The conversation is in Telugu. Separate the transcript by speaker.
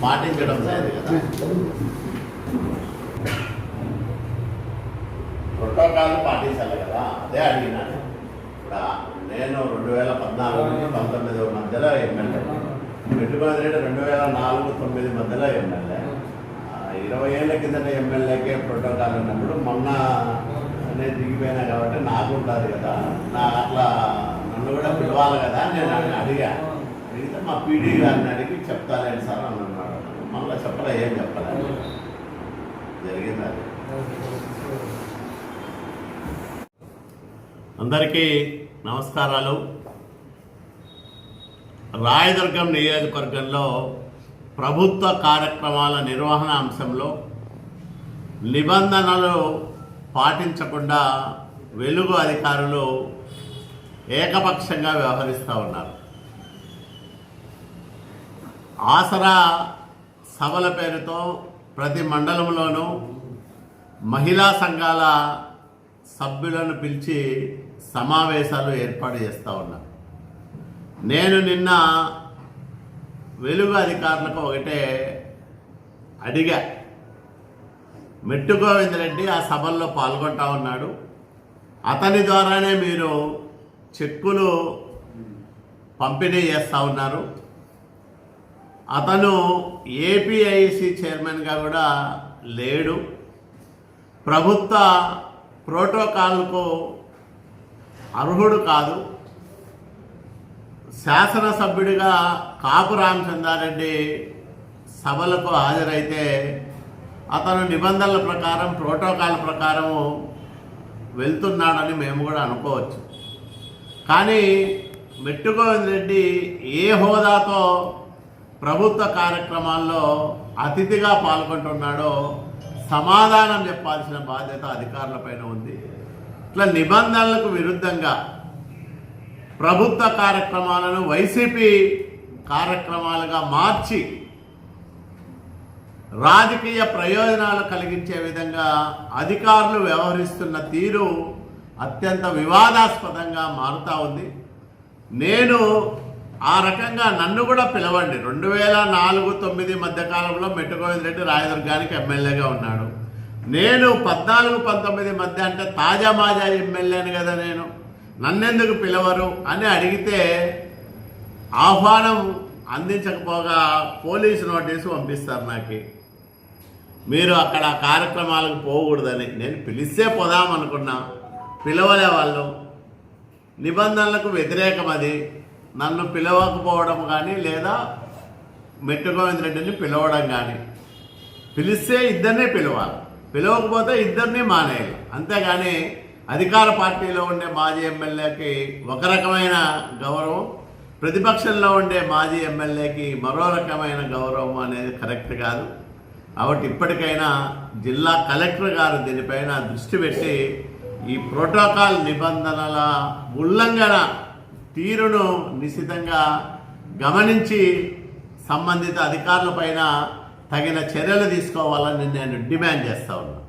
Speaker 1: పాటించడం లేదు కదా ప్రోటోకాల్ పాటించాలి కదా అదే అడిగినాను ఇప్పుడు ఆ- నేను రెండు వేల పద్నాలుగు నుంచి పంతొమ్మిది మధ్యలో ఎమ్మెల్యే పెట్టుబడి రేటు రెండు వేల నాలుగు తొమ్మిది మధ్యలో ఎమ్మెల్యే ఆ, ఇరవై ఏళ్ళ కిందట ఎమ్మెల్యేకే ప్రోటోకాల్ ఉన్నప్పుడు మొన్న నేను దిగిపోయినా కాబట్టి నాకు ఉంటుంది కదా. నా అట్లా నన్ను కూడా పిలవాలి కదా అని నేను ఆయన అడిగా. అడిగితే మా పీడీ గారిని అడిగి చెప్తాలేండి సార్ అని అన్నాడు మళ్ళీ చెప్పలే ఏం చెప్పలే. జరిగింది అది. అందరికీ నమస్కారాలు. రాయదుర్గం నియోజకవర్గంలో ప్రభుత్వ కార్యక్రమాల నిర్వహణ అంశంలో నిబంధనలు పాటించకుండా వెలుగు అధికారులు ఏకపక్షంగా వ్యవహరిస్తూ ఉన్నారు. ఆసరా సభల పేరుతో ప్రతి మండలంలోనూ మహిళా సంఘాల సభ్యులను పిలిచి సమావేశాలు ఏర్పాటు చేస్తూ ఉన్నారు. నేను నిన్న వెలుగు అధికారులకు ఒకటే అడిగా. మెట్టు గోవిందరెడ్డి ఆ సభల్లో పాల్గొంటా ఉన్నాడు. అతని ద్వారానే మీరు చెక్కులు పంపిణీ చేస్తూ ఉన్నారు. అతను ఏపీఐసి చైర్మన్గా కూడా లేడు. ప్రభుత్వ ప్రోటోకాల్కు అర్హుడు కాదు. శాసనసభ్యుడిగా కాపు రామచంద్రారెడ్డి సభలకు హాజరైతే అతను నిబంధనల ప్రకారం ప్రోటోకాల్ ప్రకారం వెళ్తున్నాడని మేము కూడా అనుకోవచ్చు. కానీ మెట్టుగోవింద్ రెడ్డి ఏ హోదాతో ప్రభుత్వ కార్యక్రమాల్లో అతిథిగా పాల్గొంటున్నాడో సమాధానం చెప్పాల్సిన బాధ్యత అధికారులపైన ఉంది. ఇట్లా నిబంధనలకు విరుద్ధంగా ప్రభుత్వ కార్యక్రమాలను వైసీపీ కార్యక్రమాలుగా మార్చి రాజకీయ ప్రయోజనాలు కలిగించే విధంగా అధికారులు వ్యవహరిస్తున్న తీరు అత్యంత వివాదాస్పదంగా మారుతూ ఉంది. నేను ఆ రకంగా నన్ను కూడా పిలవండి. రెండు వేల నాలుగు తొమ్మిది మధ్యకాలంలో మెట్టుగోవింద్ రెడ్డి రాయదుర్గానికి ఎమ్మెల్యేగా ఉన్నాడు. నేను పద్నాలుగు పంతొమ్మిది మధ్య అంటే తాజా మాజా ఎమ్మెల్యేని కదా నేను. నన్నెందుకు పిలవరు అని అడిగితే ఆహ్వానం అందించకపోగా పోలీసు నోటీసు పంపిస్తారు నాకు. మీరు అక్కడ కార్యక్రమాలకు పోకూడదని. నేను పిలిస్తే పోదాం అనుకున్నా. పిలవలే వాళ్ళు. నిబంధనలకు వ్యతిరేకం అది. నన్ను పిలవకపోవడం కానీ లేదా మెట్టు గోవింద్ రెడ్డిని పిలవడం కానీ పిలిస్తే ఇద్దరినే పిలవాలి. పిలవకపోతే ఇద్దరిని మానేయాలి. అంతేగాని అధికార పార్టీలో ఉండే మాజీ ఎమ్మెల్యేకి ఒక రకమైన గౌరవం ప్రతిపక్షంలో ఉండే మాజీ ఎమ్మెల్యేకి మరో రకమైన గౌరవం అనేది కరెక్ట్ కాదు. కాబట్టి ఇప్పటికైనా జిల్లా కలెక్టర్ గారు దీనిపైన దృష్టి పెట్టి ఈ ప్రోటోకాల్ నిబంధనల ఉల్లంఘన తీరును నిశితంగా గమనించి సంబంధిత అధికారులపైన తగిన చర్యలు తీసుకోవాలని నేను డిమాండ్ చేస్తా ఉన్నాను